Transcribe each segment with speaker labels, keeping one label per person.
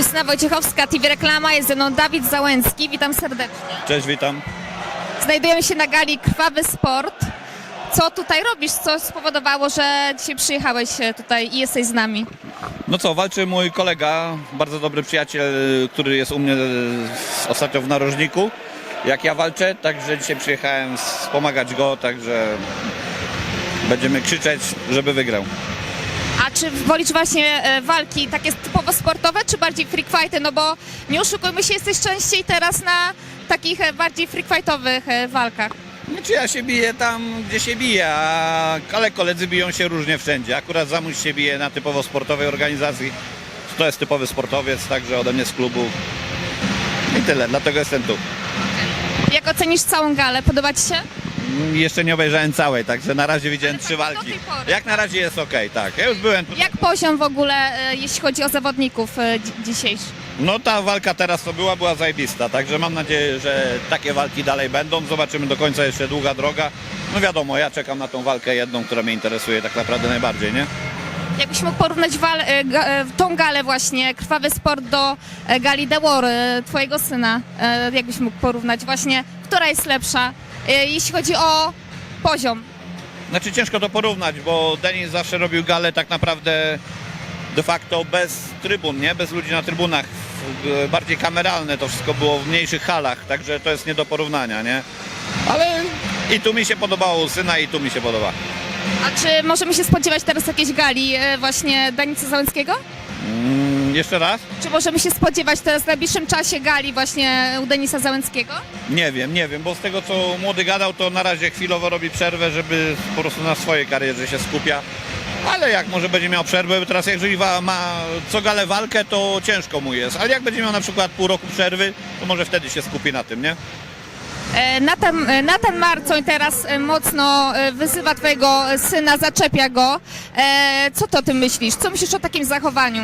Speaker 1: Justyna Wojciechowska, TV Reklama, jest ze mną Dawid Załęcki, witam serdecznie.
Speaker 2: Cześć, witam.
Speaker 1: Znajdujemy się na gali Krwawy Sport. Co tutaj robisz? Co spowodowało, że dzisiaj przyjechałeś e, tutaj i jesteś z nami?
Speaker 2: No co, walczy mój kolega, bardzo dobry przyjaciel, który jest u mnie e, ostatnio w narożniku, jak ja walczę, także dzisiaj przyjechałem wspomagać go, także będziemy krzyczeć, żeby wygrał.
Speaker 1: Czy wolisz właśnie e, walki takie typowo sportowe, czy bardziej freak fighty? No bo nie oszukujmy się, jesteś częściej teraz na takich e, bardziej freak fightowych e, walkach.
Speaker 2: Znaczy ja się biję tam, gdzie się biję, a, ale koledzy biją się różnie wszędzie. Akurat Zamuś się bije na typowo sportowej organizacji, to jest typowy sportowiec, także ode mnie z klubu. I tyle, dlatego jestem tu.
Speaker 1: Jak ocenisz całą galę? Podoba Ci się?
Speaker 2: Mm, Jeszcze nie obejrzałem całej, także na razie widziałem
Speaker 1: Ale
Speaker 2: trzy
Speaker 1: tak do
Speaker 2: walki.
Speaker 1: tej pory,
Speaker 2: Jak na razie jest ok, tak. Ja już byłem.
Speaker 1: Jak poziom w ogóle, e, jeśli chodzi o zawodników e, dzi- dzisiejszy?
Speaker 2: No ta walka teraz to była, była zajebista, także mam nadzieję, że takie walki dalej będą. Zobaczymy do końca jeszcze długa droga. No wiadomo, ja czekam na tą walkę jedną, która mnie interesuje tak naprawdę najbardziej, nie?
Speaker 1: Jakbyś mógł porównać wal, e, ga, e, tą galę właśnie, Krwawy Sport do e, gali The War, e, twojego syna, e, jakbyś mógł porównać właśnie, która jest lepsza, jeśli chodzi o poziom?
Speaker 2: Znaczy ciężko to porównać, bo Denis zawsze robił galę tak naprawdę de facto bez trybun, nie? Bez ludzi na trybunach. W- Bardziej kameralne to wszystko było w mniejszych halach, także to jest nie do porównania, nie? Ale i tu mi się podobało u syna i tu mi się podoba.
Speaker 1: A czy możemy się spodziewać teraz jakiejś gali e, właśnie Danica Załęckiego?
Speaker 2: Mm, jeszcze raz?
Speaker 1: Czy możemy się spodziewać teraz w najbliższym czasie gali właśnie u Denisa Załęckiego?
Speaker 2: Nie wiem, nie wiem, bo z tego co młody gadał, to na razie chwilowo robi przerwę, żeby po prostu na swojej karierze się skupia. Ale jak może będzie miał przerwę, bo teraz jeżeli wa- ma co galę walkę, to ciężko mu jest. Ale jak będzie miał na przykład pół roku przerwy, to może wtedy się skupi na tym, nie?
Speaker 1: E, Natan, e, Natan Marcoń teraz e, mocno e, wyzywa twojego syna, zaczepia go. E, Co ty o tym myślisz? Co myślisz o takim zachowaniu?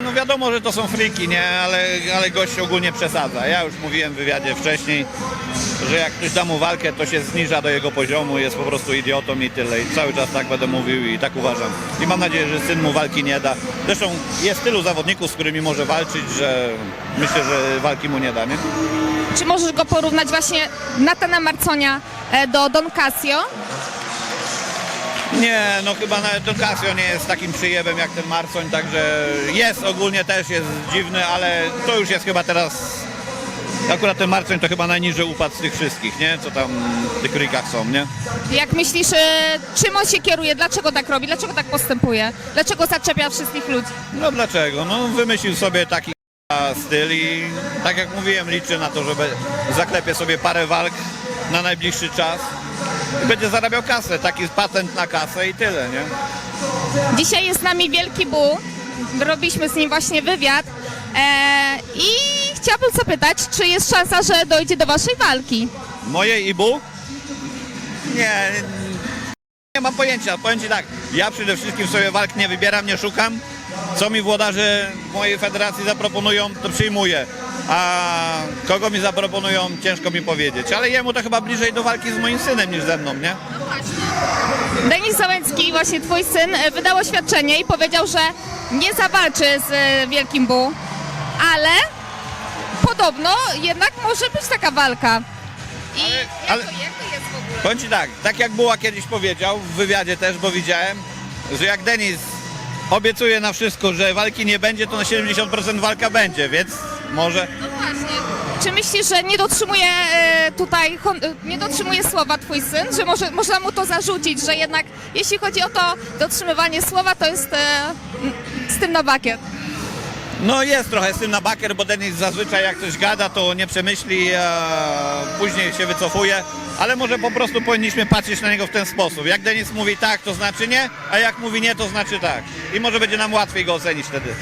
Speaker 2: No wiadomo, że to są friki, nie? Ale, ale gość ogólnie przesadza. Ja już mówiłem w wywiadzie wcześniej, że jak ktoś da mu walkę, to się zniża do jego poziomu, jest po prostu idiotą i tyle. I cały czas tak będę mówił i tak uważam. I mam nadzieję, że syn mu walki nie da. Zresztą jest tylu zawodników, z którymi może walczyć, że myślę, że walki mu nie da, nie?
Speaker 1: Czy możesz go porównać właśnie Natana Marconia e, do Don Casio?
Speaker 2: Nie, no chyba nawet Don Casio nie jest takim przyjebem jak ten Marcoń, także jest ogólnie też jest dziwny, ale to już jest chyba teraz... Akurat ten Marcoń to chyba najniżej upadł z tych wszystkich, nie? Co tam w tych rykach są, nie?
Speaker 1: Jak myślisz, e, czym on się kieruje? Dlaczego tak robi? Dlaczego tak postępuje? Dlaczego zaczepia wszystkich ludzi?
Speaker 2: No dlaczego? No wymyślił sobie taki k***a styl i tak jak mówiłem, liczy na to, że be- zaklepie sobie parę walk na najbliższy czas i będzie zarabiał kasę. Taki patent na kasę i tyle, nie?
Speaker 1: Dzisiaj jest z nami Wielki Bu. Robiliśmy z nim właśnie wywiad. E, I chciałabym zapytać, czy jest szansa, że dojdzie do waszej walki?
Speaker 2: Moje Ibu? Nie, nie mam pojęcia. Powiem Ci tak, ja przede wszystkim sobie walk nie wybieram, nie szukam. Co mi włodarze mojej federacji zaproponują, to przyjmuję. A kogo mi zaproponują, ciężko mi powiedzieć. Ale jemu to chyba bliżej do walki z moim synem niż ze mną, nie?
Speaker 1: Denis Załęcki, właśnie twój syn, e, wydał oświadczenie i powiedział, że nie zawalczy z e, Wielkim Bu, ale podobno jednak może być taka walka. I
Speaker 2: Ale-
Speaker 1: jak,
Speaker 2: ale-
Speaker 1: to, jak to jest w ogóle?
Speaker 2: Powiem Ci tak, tak jak Buła kiedyś powiedział, w wywiadzie też, bo widziałem, że jak Denis obiecuje na wszystko, że walki nie będzie, to na 70% walka będzie, więc może...
Speaker 1: No właśnie. Czy myślisz, że nie dotrzymuje e, tutaj, hon- e, nie dotrzymuje słowa twój syn, że może, można mu to zarzucić, że jednak jeśli chodzi o to dotrzymywanie słowa, to jest e, m, z tym na bakier.
Speaker 2: No jest trochę z tym na baker, bo Denis zazwyczaj jak coś gada, to nie przemyśli, później się wycofuje, ale może po prostu powinniśmy patrzeć na niego w ten sposób. Jak Denis mówi tak, to znaczy nie, a jak mówi nie, to znaczy tak. I może będzie nam łatwiej go ocenić wtedy.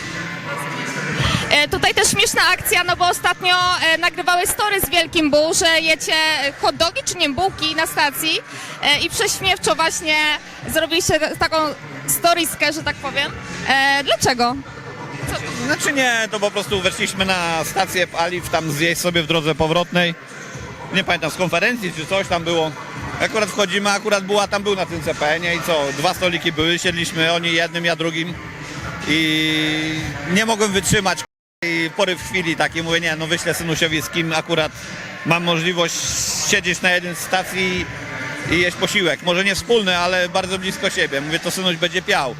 Speaker 1: E, tutaj też śmieszna akcja, no bo ostatnio e, nagrywałeś story z Wielkim Bu, że jecie hot dogi czy nie bułki na stacji e, i prześmiewczo właśnie zrobiliście taką storieskę, że tak powiem. Dlaczego?
Speaker 2: Znaczy nie, to po prostu weszliśmy na stację Paliw, tam zjeść sobie w drodze powrotnej. Nie pamiętam, z konferencji czy coś tam było. Akurat wchodzimy, akurat była tam był na tym CPN-ie i co, dwa stoliki były, siedliśmy oni jednym, ja drugim. i nie mogłem wytrzymać i w chwili taki mówię, nie, no wyślę synusiowi z kim akurat mam możliwość siedzieć na jednej stacji i jeść posiłek. Może nie wspólny, ale bardzo blisko siebie. Mówię, to synuś będzie piał.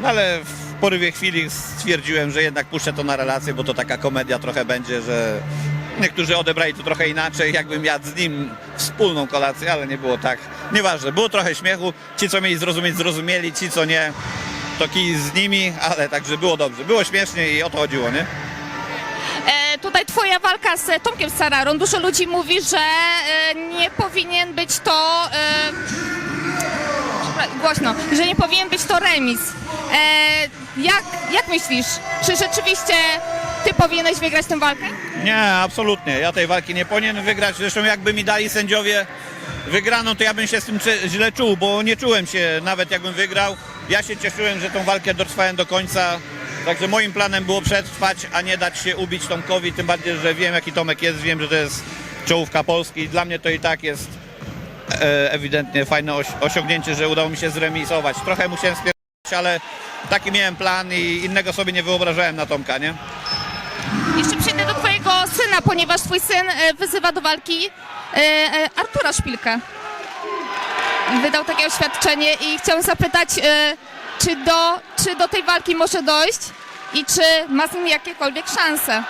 Speaker 2: No ale w porywie chwili stwierdziłem, że jednak puszczę to na relację, bo to taka komedia trochę będzie, że niektórzy odebrali to trochę inaczej, jakbym jadł z nim wspólną kolację, ale nie było tak. Nieważne, było trochę śmiechu. Ci, co mieli zrozumieć, zrozumieli, ci, co nie, to kij z nimi, ale także było dobrze. Było śmiesznie i o to chodziło, nie?
Speaker 1: Twoja walka z Tomkiem Sararą. Dużo ludzi mówi, że e, nie powinien być to... E, głośno, że nie powinien być to remis. E, jak, jak myślisz, czy rzeczywiście ty powinieneś wygrać tę walkę?
Speaker 2: Nie, absolutnie. Ja tej walki nie powinien wygrać. Zresztą jakby mi dali sędziowie wygraną, to ja bym się z tym źle czuł, bo nie czułem się nawet jakbym wygrał. Ja się cieszyłem, że tą walkę dotrwałem do końca. Także moim planem było przetrwać, a nie dać się ubić Tomkowi, tym bardziej, że wiem jaki Tomek jest, wiem, że to jest czołówka Polski i dla mnie to i tak jest e, ewidentnie fajne osiągnięcie, że udało mi się zremisować. Trochę musiałem spierać, ale taki miałem plan i innego sobie nie wyobrażałem na Tomka, nie?
Speaker 1: Jeszcze przejdę do twojego syna, ponieważ twój syn e, wyzywa do walki e, e, Artura Szpilkę. Wydał takie oświadczenie i chciałem zapytać, e, czy do, czy do tej walki może dojść i czy ma z nim jakiekolwiek szanse?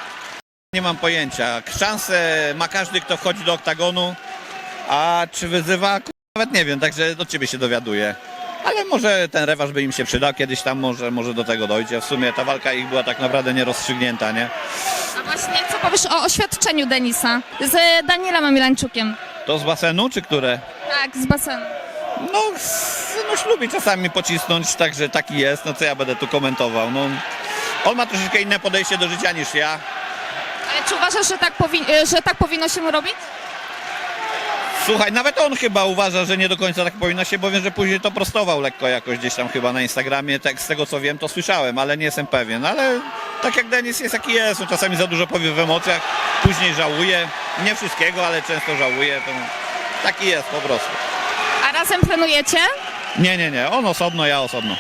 Speaker 2: Nie mam pojęcia. Szansę ma każdy, kto wchodzi do oktagonu, a czy wyzywa? Ku- Nawet nie wiem, także od ciebie się dowiaduję. Ale może ten rewanż by im się przydał, kiedyś tam może, może do tego dojdzie. W sumie ta walka ich była tak naprawdę nierozstrzygnięta, nie?
Speaker 1: A właśnie, co powiesz o oświadczeniu Denisa z Danielem Amilańczukiem?
Speaker 2: To z basenu, czy które?
Speaker 1: Tak, z basenu.
Speaker 2: No, synuś lubi czasami pocisnąć, także taki jest, no co ja będę tu komentował. No, on ma troszeczkę inne podejście do życia niż ja.
Speaker 1: Ale czy uważasz, że tak, powi- że tak powinno się robić?
Speaker 2: Słuchaj, nawet on chyba uważa, że nie do końca tak powinno się, bo wiem, że później to prostował lekko jakoś gdzieś tam chyba na Instagramie, tak z tego co wiem, to słyszałem, ale nie jestem pewien, ale tak jak Denis jest jaki jest, no czasami za dużo powie w emocjach, później żałuje, nie wszystkiego, ale często żałuje, to taki jest po prostu.
Speaker 1: A razem trenujecie?
Speaker 2: Nie, nie, nie, on osobno, ja osobno.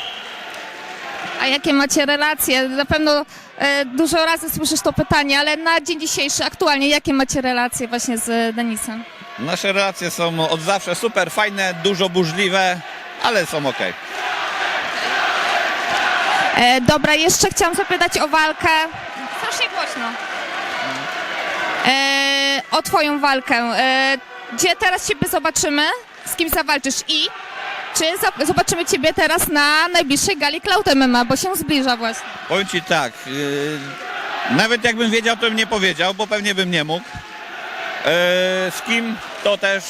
Speaker 1: A jakie macie relacje? Na pewno e, dużo razy słyszysz to pytanie, ale na dzień dzisiejszy, aktualnie, jakie macie relacje właśnie z Denisem?
Speaker 2: Nasze relacje są od zawsze super fajne, dużo burzliwe, ale są ok.
Speaker 1: E, dobra, jeszcze chciałam zapytać o walkę. Strasznie głośno. E, o twoją walkę. E, gdzie teraz ciebie zobaczymy? Z kim zawalczysz i czy zobaczymy ciebie teraz na najbliższej gali Cloud MMA, bo się zbliża właśnie.
Speaker 2: Powiem Ci tak, yy, nawet jakbym wiedział, to bym nie powiedział, bo pewnie bym nie mógł. Yy, z kim, to też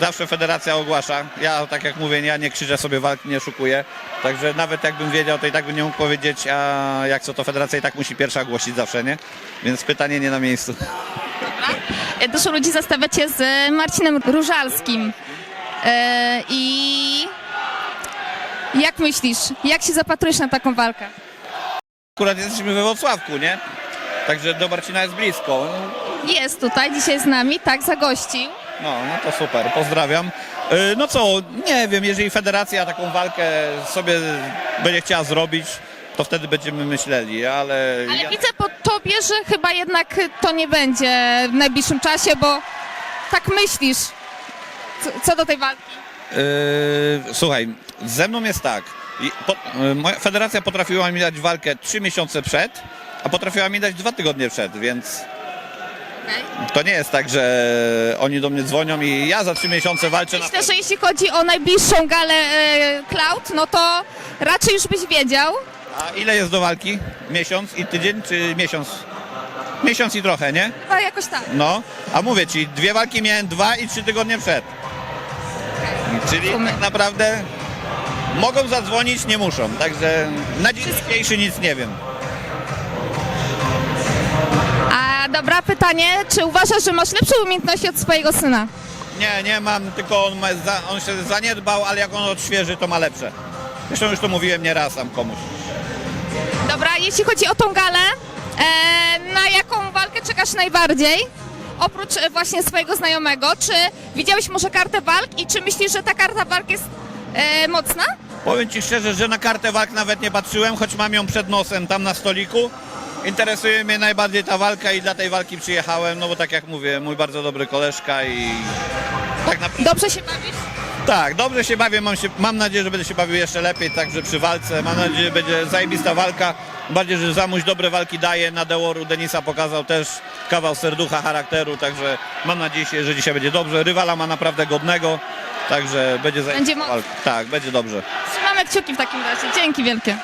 Speaker 2: zawsze federacja ogłasza. Ja, tak jak mówię, ja nie krzyczę sobie walki, nie szukuję. Także nawet jakbym wiedział, to i tak bym nie mógł powiedzieć, a jak co to federacja i tak musi pierwsza ogłosić zawsze, nie? Więc pytanie nie na miejscu.
Speaker 1: E, Dużo ludzi zastawia cię z Marcinem Różalskim. E, I jak myślisz, jak się zapatrujesz na taką walkę?
Speaker 2: Akurat jesteśmy we Wrocławku, nie? Także do Marcina jest blisko.
Speaker 1: Jest tutaj, dzisiaj z nami, tak, zagościł.
Speaker 2: No, no to super, pozdrawiam. Yy, No co, nie wiem, jeżeli federacja taką walkę sobie będzie chciała zrobić, to wtedy będziemy myśleli, ale...
Speaker 1: Ale
Speaker 2: ja...
Speaker 1: widzę po tobie, że chyba jednak to nie będzie w najbliższym czasie, bo tak myślisz. Co, co do tej walki?
Speaker 2: Yy, słuchaj, ze mną jest tak. I Po, yy, moja federacja potrafiła mi dać walkę trzy miesiące przed, a potrafiła mi dać dwa tygodnie przed, więc to nie jest tak, że oni do mnie dzwonią i ja za trzy miesiące walczę na
Speaker 1: Myślę, że jeśli chodzi o najbliższą galę e, Cloud, no to raczej już byś wiedział.
Speaker 2: A ile jest do walki? Miesiąc i tydzień, czy miesiąc? Miesiąc i trochę, nie?
Speaker 1: No jakoś tak.
Speaker 2: No, a mówię ci, dwie walki miałem dwa i trzy tygodnie przed. Czyli tak naprawdę mogą zadzwonić, nie muszą. Także na dzień dzisiejszy nic nie wiem.
Speaker 1: A dobra, pytanie, czy uważasz, że masz lepsze umiejętności od swojego syna?
Speaker 2: Nie, nie mam, tylko on, ma za, on się zaniedbał, ale jak on odświeży, to ma lepsze. Zresztą już to mówiłem nieraz tam komuś.
Speaker 1: Dobra, jeśli chodzi o tą galę, e, na jaką walkę czekasz najbardziej? Oprócz e, właśnie swojego znajomego, czy widziałeś może kartę walk i czy myślisz, że ta karta walk jest e, mocna?
Speaker 2: Powiem Ci szczerze, że na kartę walk nawet nie patrzyłem, choć mam ją przed nosem tam na stoliku. Interesuje mnie najbardziej ta walka i dla tej walki przyjechałem, no bo tak jak mówię, mój bardzo dobry koleżka i tak naprawdę...
Speaker 1: Dobrze się bawisz?
Speaker 2: Tak, dobrze się bawię, mam, się, mam nadzieję, że będę się bawił jeszcze lepiej, także przy walce. Mam nadzieję, że będzie zajebista walka. Bardziej, że Zamuś dobre walki daje. Na Deoru Denisa pokazał też kawał serducha, charakteru, także mam nadzieję, że dzisiaj będzie dobrze. Rywala ma naprawdę godnego, także będzie zajebista
Speaker 1: Będzie
Speaker 2: walka. Tak, będzie dobrze.
Speaker 1: Trzymamy kciuki w takim razie. Dzięki wielkie.